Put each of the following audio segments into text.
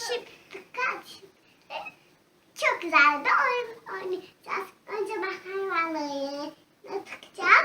Dikkat. Çok güzel bir oyun oynayacağız. Önce ben hayvanları takacağım.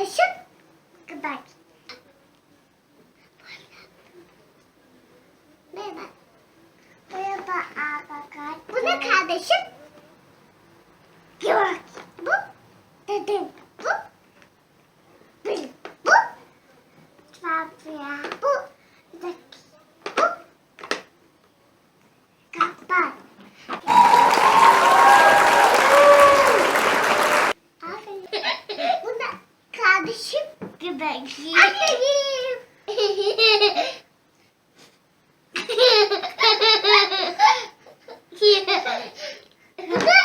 Kardeşim. Gıdak. Merhaba. Merhaba arkadaşlar. Bu da kardeşim. Yok. Bu dedem. Bu. Bir. Bu. Fabia. Bu. Bir dakika. Bu. Kaptan. Aferin. Bu da kardeşim göbekli. Aferin. Bu da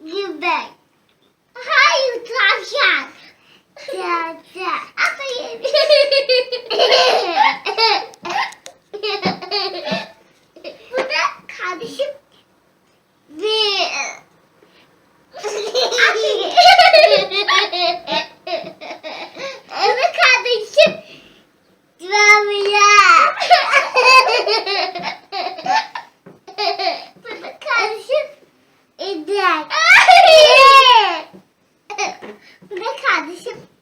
göbek. Hayır tavşan. Tavşan. Aferin. Bu da kardeşim ve Evet kardeşim. Rabia. Bu da kardeşim. İdrak. Bu da kardeşim.